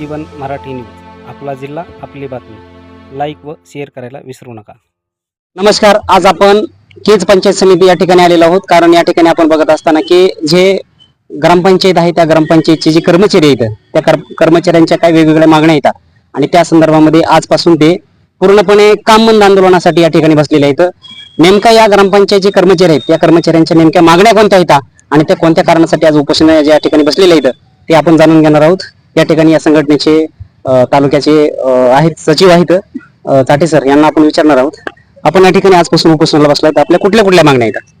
जीवन Marathi news. आपला जिल्हा आपली बातमी. लाईक व शेअर करायला विसरू नका. नमस्कार आज आपण केज पंचायत समिती या ठिकाणी आलेलो आहोत. कारण या ठिकाणी आपण बघत असताना की जे ग्रामपंचायत आहे त्या ग्रामपंचायतचे जे कर्मचारी आहेत त्या कर्मचाऱ्यांच्या काही वेगवेगळ्या मागण्या येतात आणि त्या संदर्भामध्ये आजपासून ते पूर्णपणे काम बंद आंदोलनासाठी या ठिकाणी बसलेले आहेत. नेमका या ग्रामपंचायतचे कर्मचारी आहेत त्या कर्मचाऱ्यांच्या नेमक्या मागण्या कोणत्या येतात आणि त्या कोणत्या कारणासाठी आज उपोषण या ठिकाणी बसलेले आहेत? ते आपण जाणून घेणार आहोत. या ठिकाणी या संघटनेचे तालुक्याचे आहेत सचिव आहेत ताटे चाटे सर यांना आपण विचारणार आहोत. आपण या ठिकाणी आजपासून उपोषणाला बसलाय तर आपल्या कुठल्या कुठल्या मागण्या आहेत?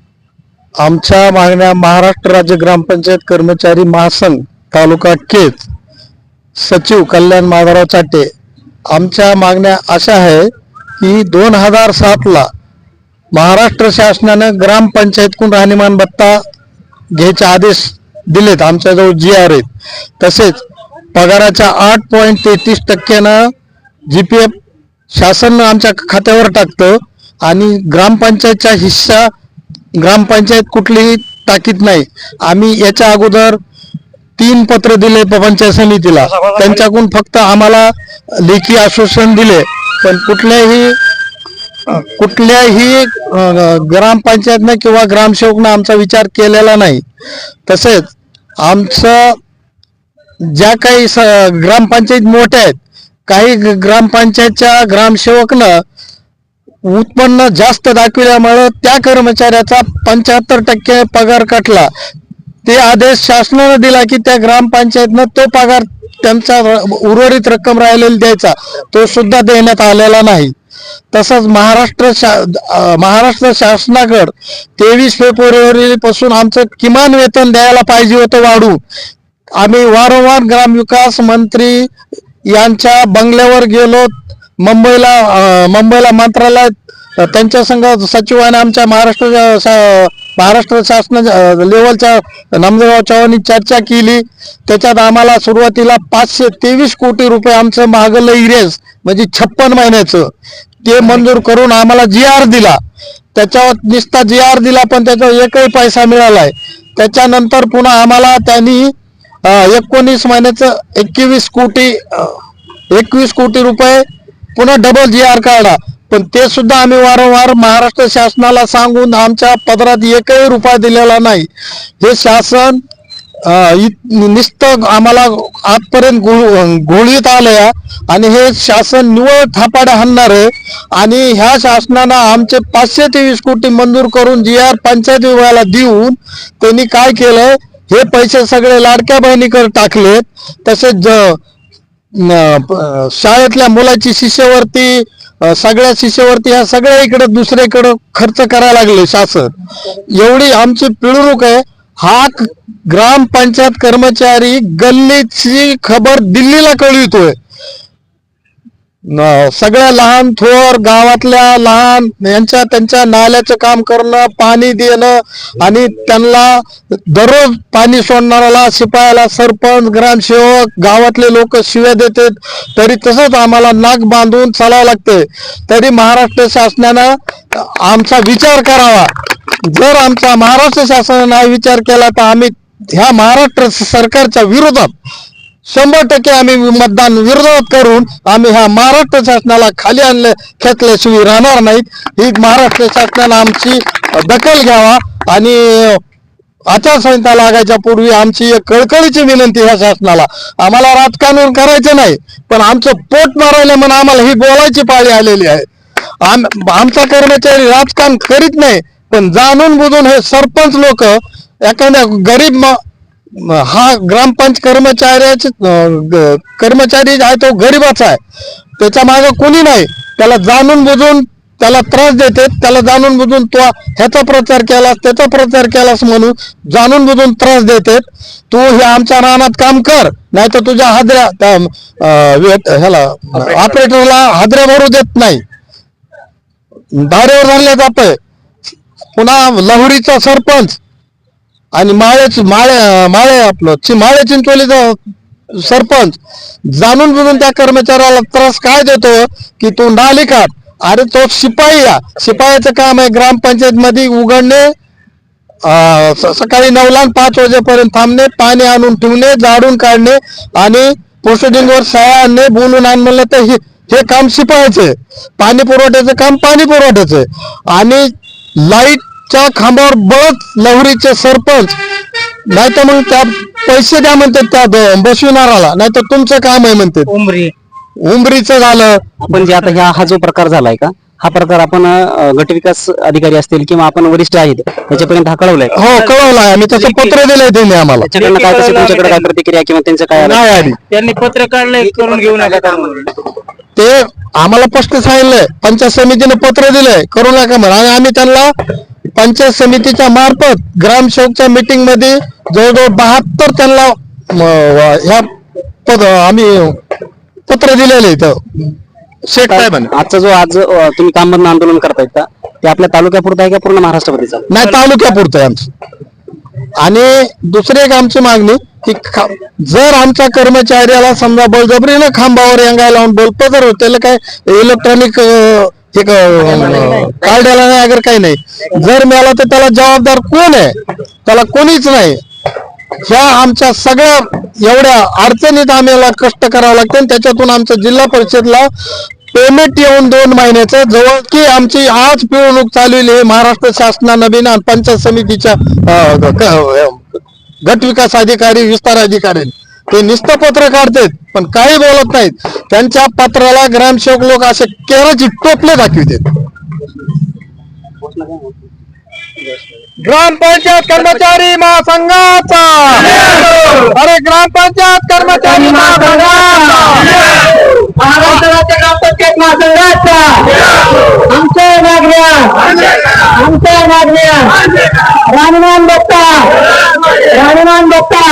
आमच्या मागण्या महाराष्ट्र राज्य ग्रामपंचायत कर्मचारी महासंघ तालुका केज सचिव कल्याण माधवराव चाटे. आमच्या मागण्या अशा आहे की दोन हजार सातला महाराष्ट्र शासनानं ग्रामपंचायतकडून राहणीमान भत्ता घ्यायचे आदेश दिलेत. आमच्याजवळ जी आर आहेत. तसेच पगाराच्या आठ पॉईंट तेहतीस टक्क्यानं जी पी एफ शासन आमच्या खात्यावर टाकतं आणि ग्रामपंचायतचा हिस्सा ग्रामपंचायत कुठलीही टाकीत नाही. आम्ही याच्या अगोदर तीन पत्र दिले पंचायत समितीला. त्यांच्याकडून फक्त आम्हाला लेखी आश्वासन दिले. पण कुठल्याही कुठल्याही ग्रामपंचायतनं किंवा ग्रामसेवकनं आमचा विचार केलेला नाही. तसेच आमचं ज्या काही ग्रामपंचायत मोठ्या आहेत काही ग्रामपंचायतच्या ग्रामसेवकनं उत्पन्न जास्त दाखविल्यामुळं त्या कर्मचाऱ्याचा पंच्याहत्तर टक्के पगार कटला. ते आदेश शासनानं दिला की त्या ग्रामपंचायतनं तो पगार त्यांचा उर्वरित रक्कम राहिलेली द्यायचा. तो सुद्धा देण्यात आलेला नाही. तसंच महाराष्ट्र शा महाराष्ट्र शासनाकड तेवीस फेब्रुवारी पासून आमचं किमान वेतन द्यायला पाहिजे होतं वाढू आम्ही वारंवार ग्रामविकास मंत्री यांच्या बंगल्यावर गेलो. मुंबईला मुंबईला मंत्रालयात त्यांच्या संघ सचिवाने आमच्या महाराष्ट्र शा- महाराष्ट्र शासन लेवलच्या नामदेवराव चव्हाणी चर्चा केली. त्याच्यात आम्हाला सुरुवातीला पाचशे तेवीस कोटी रुपये आमचं मागलं इरेज म्हणजे छप्पन महिन्याचं. ते मंजूर करून आम्हाला जी आर दिला. त्याच्यावर निस्ता जी आर दिला पण त्याच्यावर एकही पैसा मिळालाय. त्याच्यानंतर पुन्हा आम्हाला त्यांनी एकोणीस महिन्याचं एकवीस कोटी एकवीस कोटी रुपये पुन्हा डबल जी आर काढा. पण ते सुद्धा आम्ही वारंवार महाराष्ट्र शासनाला सांगून आमच्या पदरात एकही रुपया दिलेला नाही. हे शासन अं, नुसतं आम्हाला आजपर्यंत घोळीत आलंय आणि हे शासन निवळ थापाड्या हाणणार आहे. आणि ह्या शासनानं आमचे पाचशे तेवीस कोटी मंजूर करून जी आर पंचायत विभागाला देऊन त्यांनी काय केलंय? हे पैसे सगळे लाडक्या बहिणीकडे टाकलेत. तसेच शाळेतल्या मुलाची शिष्यवृत्ती सगळ्या शिष्यवर्ती ह्या सगळ्या इकडे दुसरीकडे खर्च करायला लागले शासन. एवढी आमची पिळवणूक आहे. हा ग्रामपंचायत कर्मचारी गल्लीची खबर दिल्लीला कळवितोय. सगळ्या लहान थोर गावातल्या लहान यांच्या त्यांच्या नाल्याचं काम करणं पाणी देणं आणि त्यांना दररोज पाणी सोडणाऱ्याला शिपायाला सरपंच ग्रामसेवक गावातले लोक शिव्या देतात तरी तसंच आम्हाला नाक बांधून चालावं लागते. तरी महाराष्ट्र शासनानं आमचा विचार करावा. जर आमचा महाराष्ट्र शासनानं विचार केला तर आम्ही ह्या महाराष्ट्र सरकारच्या विरोधात शंभर टक्के आम्ही मतदान विरोधात करून आम्ही ह्या महाराष्ट्र शासनाला खाली आणले खेचल्याशिवाय राहणार नाहीत. ही महाराष्ट्र शासनानं आमची दखल घ्यावा आणि आचारसंहिता लागायच्या पूर्वी आमची एक कळकळीची विनंती ह्या शासनाला. आम्हाला राजकारण करायचं नाही पण आमचं पोट मारायला म्हणून आम्हाला ही बोलायची पाळी आलेली आहे. आम आमचा कर्मचारी राजकारण करीत नाही पण जाणून बुजून हे सरपंच लोक एखाद्या गरीब हा ग्रामपंच कर्मचाऱ्याचे कर्मचारी आहे तो गरीबाचा आहे. त्याच्यामागे कोणी नाही. त्याला जाणून बुजून त्याला त्रास देते. त्याला जाणून बुजून तो ह्याचा प्रचार केलास त्याचा प्रचार केलास म्हणून जाणून बुजून त्रास देते. तू हे आमच्या रानात काम कर नाही तर तुझ्या हादऱ्या त्या, ह्याला ऑपरेटरला हादऱ्या भरू देत नाही. दारेवर धरले जात पुन्हा लहुरीचा सरपंच. आणि माळ्याची माळे माळे आपलं. चि- माळे चिंचोलीचा सरपंच. जाणून बुजून त्या कर्मचाऱ्याला त्रास काय देतो की तू नाली काढ अरे तो शिपाई या शिपायाचं काम आहे ग्रामपंचायत मध्ये उघडणे सकाळी नऊला आणि पाच वाजेपर्यंत थांबणे पाणी आणून ठेवणे जाडून काढणे आणि प्रोसिडिंगवर आणणे बोलून आण म्हणलं तर हे हे काम शिपायचे पाणी पुरवठ्याचं काम पाणी पुरवठ्याचं आणि लाइट लाईटच्या खांबावर बळच लवरीचे सरपंच. नाही तर मग त्या पैसे द्या म्हणतात त्या द- बसविणाराला नाही तर तुमचं काम आहे म्हणते उमरी. उमरीचं झालं. आपण जे आता ह्या हा जो प्रकार झालाय का? हा प्रकार आपण अं, गटविकास अधिकारी असतील किंवा आपण वरिष्ठ आहेत त्याच्यापर्यंत हा कळवलाय का? हो कळवलं आम्ही तसं पत्र दिलंय त्यांनी आम्हाला. त्याच्याकडनं काय तसं तुमच्याकडे काय प्रतिक्रिया किंवा त्यांचं काय आलं? नाही आली त्यांनी पत्र काढलंय करून घेऊ नका. ते आम्हाला स्पष्ट सांगितलंय. पंचायत समितीने पत्र दिलंय. करू नका म्हणून. आणि आम्ही त्यांना पंचायत समितीच्या मार्फत ग्रामसेवकच्या मीटिंगमध्ये जवळजवळ बहात्तर त्यांना ह्या पद आम्ही पत्र दिलेले इथं. शेख साहेबांनी आजचा जो आज अं, तुम्ही काम बंद आंदोलन करतायत का? ते आपल्या तालुक्यापुरतं आहे का पूर्ण महाराष्ट्रामध्ये चालू? नाही तालुक्यापुरतं आहे आमचं. आणि दुसरी एक आमची मागणी की जर आमच्या कर्मचाऱ्याला समजा बळजबरीनं खांबावर यंगाय लावून बोलपदर जर त्याला काय इलेक्ट्रॉनिक हे कार्डाला नाही अगर काही नाही. जर मिळाला तर त्याला जबाबदार कोण आहे? त्याला कोणीच नाही. ह्या आमच्या सगळ्या एवढ्या अडचणीत आम्हाला कष्ट करावं लागते आणि त्याच्यातून आमच्या जिल्हा परिषदला पेमेंट येऊन दोन महिन्याचं जवळ की आमची आज पिळवणूक चालू आहे महाराष्ट्र शासना नवीन पंचायत समितीच्या गट विकास अधिकारी विस्तार अधिकारी. ते नुसतं पत्र काढतात पण काही बोलत नाहीत. त्यांच्या पत्राला ग्रामसेवक लोक असे केराची टोपले दाखवितात. ग्रामपंचायत कर्मचारी महासंघाचा. अरे ग्रामपंचायत कर्मचारी महासंघाचा. महाराष्ट्र राज्य ग्रामपंचायत महासंघाचा. आमच्या मागण्या आमच्या मागण्या राणीमान दत्ता राणीमान दत्ता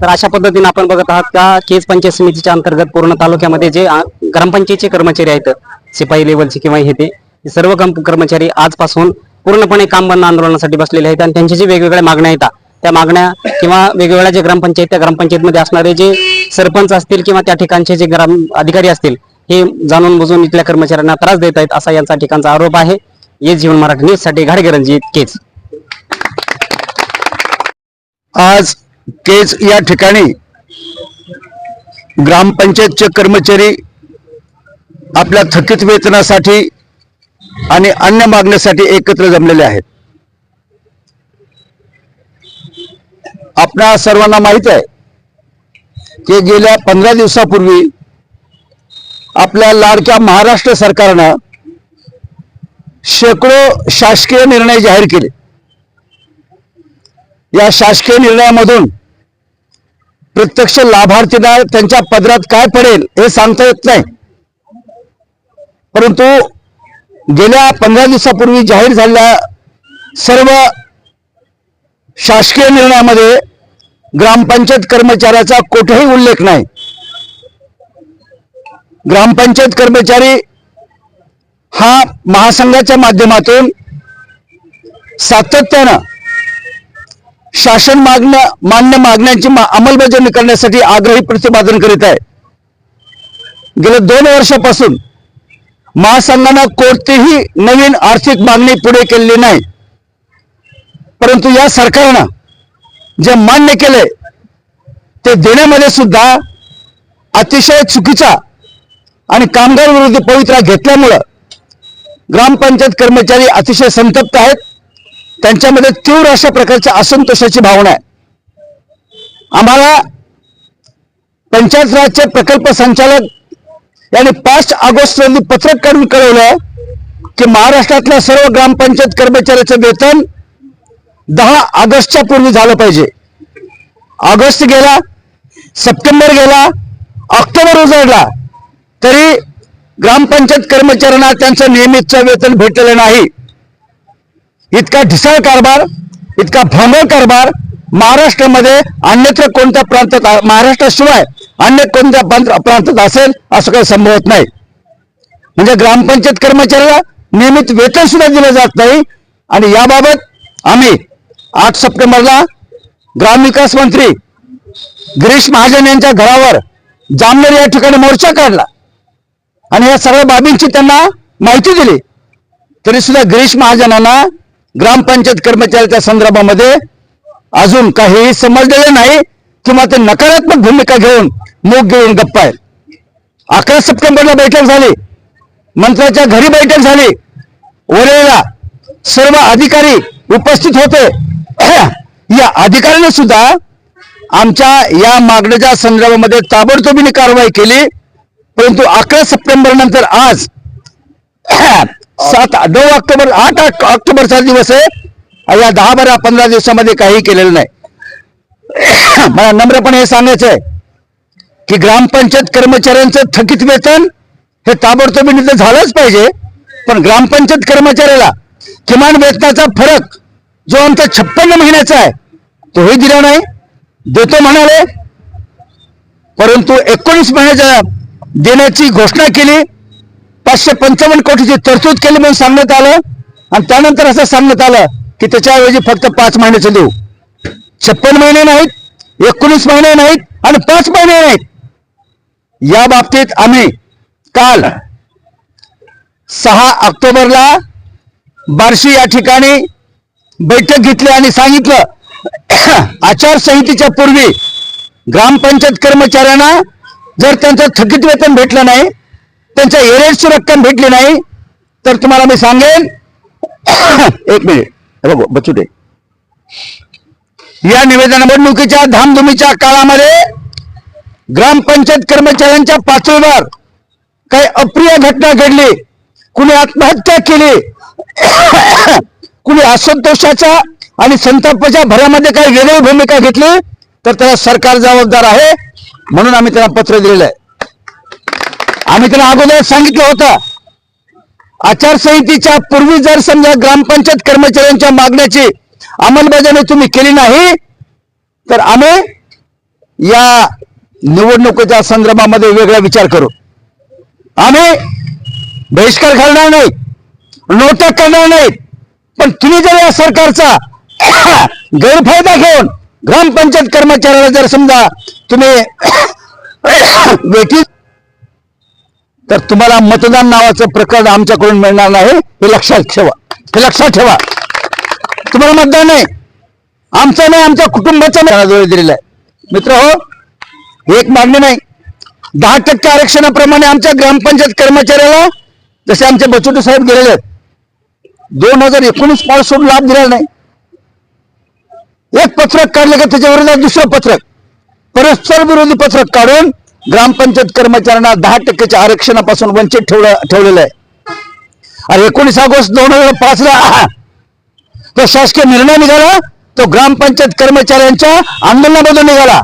तर अशा पद्धतीने आपण बघत आहात का केस पंचायत समितीच्या अंतर्गत पूर्ण तालुक्यामध्ये जे ग्रामपंचायतीचे ग्रामपंचायतचे कर्मचारी आहेत शिपाई लेवलचे किंवा हे ते सर्व कर्मचारी आजपासून पूर्णपणे काम बंद आंदोलनासाठी बसलेले आहेत आणि त्यांच्या जे वेगवेगळ्या मागण्या आहेत त्या मागण्या किंवा वेगवेगळ्या जे ग्रामपंचायत त्या ग्रामपंचायतमध्ये असणारे जे सरपंच असतील किंवा त्या ठिकाणचे जे ग्राम अधिकारी असतील हे जाणून बुजून इथल्या कर्मचाऱ्यांना त्रास देत आहेत असा यांचा ठिकाणचा आरोप आहे. ये जीवन मराठी न्यूजसाठी घाडगरंजी केज. आज केज या ठिकाणी ग्रामपंचायतचे कर्मचारी आपल्या थकीत वेतनासाठी आणि अन्य मागण्यासाठी एकत्र जमलेले आहेत. आपणा सर्वांना माहीत आहे की गेल्या पंधरा दिवसापूर्वी आपल्या लाडक्या महाराष्ट्र सरकारनं शेकडो शासकीय निर्णय जाहीर केले. या शासकीय निर्णयामधून प्रत्यक्ष लाभार्थींना त्यांच्या पदरात काय पडेल हे सांगता येत नाही. परंतु गेल्या पंधरा दिवसापूर्वी जाहीर झालेल्या सर्व शासकीय निर्णयामध्ये ग्रामपंचायत कर्मचाऱ्याचा कुठेही उल्लेख नाही. ग्रामपंचायत कर्मचारी हा महासंघाच्या माध्यमातून सातत्यानं शासन मागणं मान्य मागण्यांची मा- अंमलबजावणी करण्यासाठी आग्रही प्रतिपादन करीत आहे. गेल्या दोन वर्षापासून महासंघानं कोणतीही नवीन आर्थिक मागणी पुढे केलेली नाही. परंतु या सरकारनं जे मान्य केले ते देण्यामध्ये सुद्धा अतिशय चुकीचा आणि कामगार विरोधी पवित्रा घेतल्यामुळं ग्रामपंचायत कर्मचारी अतिशय संतप्त आहेत. त्यांच्यामध्ये तीव्र अशा प्रकारच्या असंतोषाची भावना आहे. आम्हाला पंचायत राजचे प्रकल्प संचालक यांनी पाच ऑगस्ट रोजी पत्रक काढून कळवलं की महाराष्ट्रातल्या सर्व ग्रामपंचायत कर्मचाऱ्याचं वेतन दहा ऑगस्टच्या पूर्वी झालं पाहिजे. ऑगस्ट गेला सप्टेंबर गेला ऑक्टोबर उजाडला तरी ग्रामपंचायत कर्मचाऱ्यांना त्यांचं नियमितचं वेतन भेटलेलं नाही. इतका ढिसाळ कारभार इतका भोंगळ कारभार महाराष्ट्रामध्ये अन्यत्र कोणत्या प्रांतात महाराष्ट्राशिवाय अन्य कोणत्या प्रांतात असेल असं काही संभवत नाही. म्हणजे ग्रामपंचायत कर्मचाऱ्याला नियमित वेतन सुद्धा दिलं जात नाही आणि याबाबत आम्ही आठ सप्टेंबरला ग्रामविकास मंत्री गिरीश महाजन यांच्या घरावर जामनेर या ठिकाणी मोर्चा काढला. आणि या सगळ्या बाबींची त्यांना माहिती दिली. तरी सुद्धा गिरीश महाजनांना ग्रामपंचायत कर्मचाऱ्याच्या संदर्भामध्ये अजून काहीही समजलेलं नाही किंवा ते नकारात्मक भूमिका घेऊन मूग घेऊन गप्पा आहेत. अकरा सप्टेंबरला बैठक झाली. मंत्र्याच्या घरी बैठक झाली. वरेला सर्व अधिकारी उपस्थित होते. या अधिकाऱ्याने सुद्धा आमच्या या मागणीच्या संदर्भामध्ये ताबडतोबीने कारवाई केली. परंतु अकरा सप्टेंबर नंतर आज सात नऊ ऑक्टोबर आठ ऑक्टोबरचा दिवस आहे. या दहा बारा पंधरा दिवसामध्ये काही केलेलं नाही. मला नम्रपणे हे सांगायचं आहे की ग्रामपंचायत कर्मचाऱ्यांचं थकीत वेतन हे ताबडतोबीने तर झालंच पाहिजे पण ग्रामपंचायत कर्मचाऱ्याला किमान वेतनाचा फरक जो आमचा छप्पन्न महिन्याचा आहे तोही दिला नाही. देतो म्हणाले परंतु एकोणीस महिन्याच्या देण्याची घोषणा केली. पाचशे पंचावन्न कोटीची तरतूद केली म्हणून सांगण्यात आलं. आणि त्यानंतर असं सांगण्यात आलं की त्याच्याऐवजी फक्त पाच महिन्याचं देऊ. छप्पन महिने नाहीत एकोणीस महिने नाहीत आणि पाच महिने नाहीत. या बाबतीत आम्ही काल सहा ऑक्टोबरला बार्शी या ठिकाणी बैठक घेतली आणि सांगितलं. आचारसंहितेच्या पूर्वी ग्रामपंचायत कर्मचाऱ्यांना जर त्यांचं थकीत वेतन भेटलं नाही त्यांच्या एरेजची रक्कम भेटली नाही तर तुम्हाला मी सांगेन एक मिनिट. बघू बचू दे. या निवेदन निवडणुकीच्या धामधुमीच्या काळामध्ये ग्रामपंचायत कर्मचाऱ्यांच्या पातळीवर काही अप्रिय घटना घडली. कुणी आत्महत्या केली. कुणी असंतोषाच्या आणि संतापाच्या भरामध्ये काही वेगळी भूमिका घेतली तर त्याला सरकार जबाबदार आहे. म्हणून आम्ही त्यांना पत्र दिलेलं आहे. आम्ही त्यांना अगोदर सांगितलं होतं आचारसंहितेच्या पूर्वी जर समजा ग्रामपंचायत कर्मचाऱ्यांच्या मागण्याची अंमलबजावणी तुम्ही केली नाही तर आम्ही या निवडणुकीच्या संदर्भामध्ये वेगळा विचार करू. आम्ही बहिष्कार घालणार नाही नोटा करणार नाही पण तुम्ही जर या सरकारचा गैरफायदा घेऊन ग्रामपंचायत कर्मचाऱ्याला जर समजा तुम्ही वेठी तर तुम्हाला मतदान नावाचं प्रकरण आमच्याकडून मिळणार नाही. हे लक्षात ठेवा. हे लक्षात ठेवा. तुम्हाला मतदान नाही. आमचं नाही आमच्या कुटुंबाचं नाही. दिलेलं आहे. मित्र हो एक मागणी नाही. दहा टक्के आरक्षणाप्रमाणे आमच्या ग्रामपंचायत कर्मचाऱ्याला जसे आमचे बचोटे साहेब गेलेले आहेत दोन हजार एकोणीसपासून सोडून लाभ दिलेला नाही. एक पत्रक काढलं का त्याच्यावर दुसरं पत्रक. परस्पर विरोधी पत्रक काढून ग्रामपंचायत कर्मचाऱ्यांना दहा टक्क्याच्या आरक्षणापासून वंचित ठेवलं ठेवलेलं आहे. आणि एकोणीस ऑगस्ट दोन हजार पाच ला तो शासकीय निर्णय निघाला तो ग्रामपंचायत कर्मचाऱ्यांच्या आंदोलनामधून निघाला.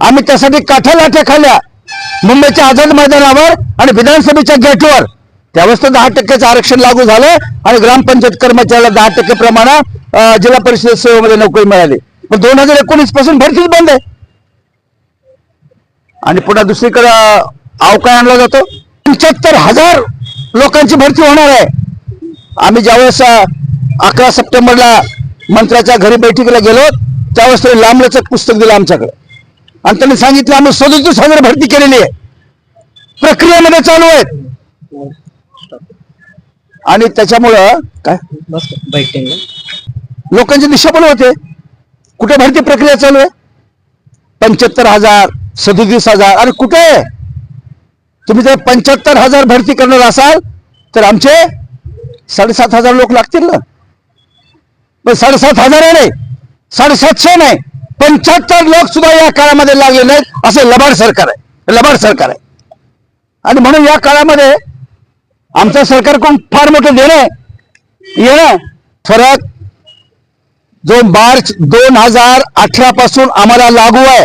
आम्ही त्यासाठी काठ्या लाठ्या खाल्ल्या. मुंबईच्या आझाद मैदानावर आणि विधानसभेच्या गेटवर. त्यावेळेस तर दहा टक्क्याचं आरक्षण लागू झालं आणि ग्रामपंचायत कर्मचाऱ्याला दहा टक्के प्रमाणात जिल्हा परिषद सेवेमध्ये नोकरी मिळाली. पण दोन हजार एकोणीसपासून भरतीच बंद आहे. आणि पुन्हा दुसरीकडे अवकाळ आणला जातो. पंच्याहत्तर हजार लोकांची भरती होणार आहे. आम्ही ज्यावेळेस अकरा सप्टेंबरला मंत्र्याच्या घरी बैठकीला गेलो त्यावेळेस त्यांनी लांबलचक पुस्तक दिलं आमच्याकडे. आणि त्यांनी सांगितलं आम्ही सदोतीस हजार भरती केलेली आहे. प्रक्रियेमध्ये चालू आहेत. आणि त्याच्यामुळं काय? लोकांची दिशाभूल होते. कुठे भरती प्रक्रिया चालू आहे? पंच्याहत्तर हजार सदोतीस हजार. अरे कुठे आहे? तुम्ही जर पंच्याहत्तर हजार भरती करणार असाल तर आमचे साडेसात हजार लोक लागतील ना. पण साडेसात हजार आहे नाही. साडेसातशे नाही. पंच्याहत्तर लोक सुद्धा या काळामध्ये लागले नाहीत असं लबाड सरकार आहे. लबाड सरकार आहे. आणि म्हणून या काळामध्ये आमच्या सरकारकडून फार मोठं देणं आहे? येणं फरक जो मार्च दोन हजार अठरा पासून आम्हाला लागू आहे.